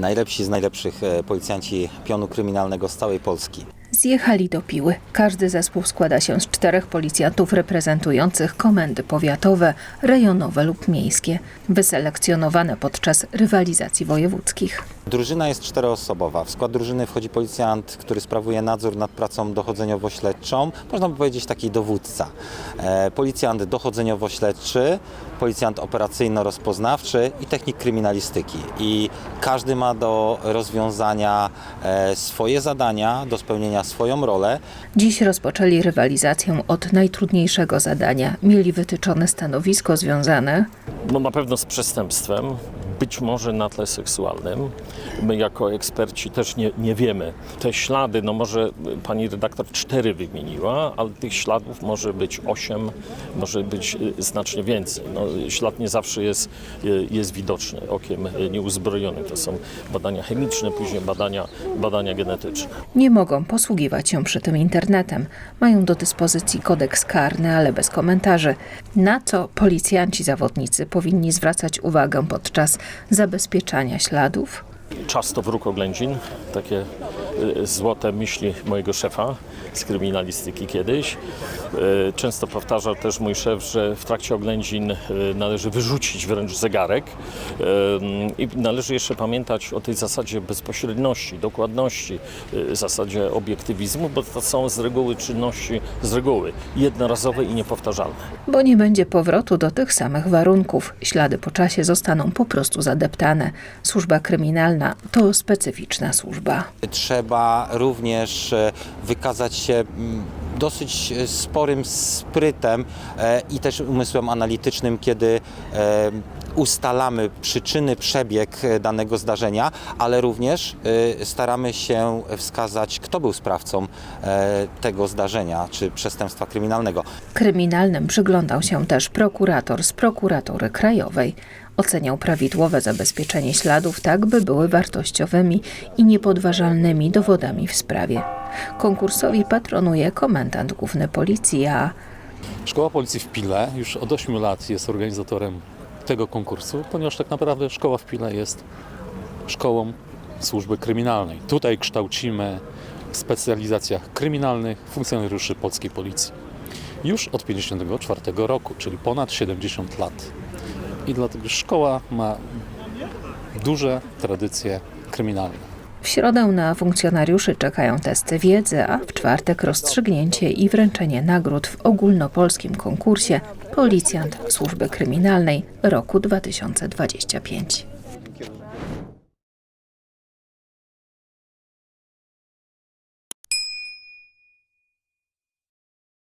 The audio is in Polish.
Najlepsi z najlepszych e, policjanci pionu kryminalnego z całej Polski. Zjechali do Piły. Każdy zespół składa się z czterech policjantów reprezentujących komendy powiatowe, rejonowe lub miejskie, wyselekcjonowane podczas rywalizacji wojewódzkich. Drużyna jest czteroosobowa. W skład drużyny wchodzi policjant, który sprawuje nadzór nad pracą dochodzeniowo-śledczą. Można by powiedzieć taki dowódca. E, policjant dochodzeniowo-śledczy, policjant operacyjno-rozpoznawczy i technik kryminalistyki. I każdy ma do rozwiązania e, swoje zadania, do spełnienia swoją rolę. Dziś rozpoczęli rywalizację od najtrudniejszego zadania. Mieli wytyczone stanowisko związane No na pewno z przestępstwem, być może na tle seksualnym. My jako eksperci też nie, nie wiemy. Te ślady, no może pani redaktor cztery wymieniła, ale tych śladów może być osiem, może być y, znacznie więcej. No, ślad nie zawsze jest, y, jest widoczny okiem y, nieuzbrojonym. To są badania chemiczne, później badania, badania genetyczne. Nie mogą posługiwać się przy tym internetem. Mają do dyspozycji kodeks karny, ale bez komentarzy. Na co policjanci zawodnicy powinni zwracać uwagę podczas zabezpieczania śladów? Czas to wróg oględzin, takie złote myśli mojego szefa z kryminalistyki kiedyś. Y, Często powtarzał też mój szef, że w trakcie oględzin y, należy wyrzucić wręcz zegarek y, i należy jeszcze pamiętać o tej zasadzie bezpośredności, dokładności, y, zasadzie obiektywizmu, bo to są z reguły czynności, z reguły jednorazowe i niepowtarzalne. Bo nie będzie powrotu do tych samych warunków. Ślady po czasie zostaną po prostu zadeptane. Służba kryminalna to specyficzna służba. Trzeba również e, wykazać się mm, dosyć e, sporym sprytem e, i też umysłem analitycznym, kiedy ustalamy przyczyny, przebieg danego zdarzenia, ale również staramy się wskazać, kto był sprawcą tego zdarzenia czy przestępstwa kryminalnego. Kryminalnym przyglądał się też prokurator z prokuratury krajowej. Oceniał prawidłowe zabezpieczenie śladów tak, by były wartościowymi i niepodważalnymi dowodami w sprawie. Konkursowi patronuje komendant główny policji, a Szkoła Policji w Pile już od 8 lat jest organizatorem tego konkursu, ponieważ tak naprawdę szkoła w Pile jest szkołą służby kryminalnej. Tutaj kształcimy w specjalizacjach kryminalnych funkcjonariuszy polskiej policji. Już od 1954 roku, czyli ponad 70 lat. I dlatego szkoła ma duże tradycje kryminalne. w środę na funkcjonariuszy czekają testy wiedzy, a w czwartek rozstrzygnięcie i wręczenie nagród w ogólnopolskim konkursie Policjant Służby Kryminalnej roku 2025.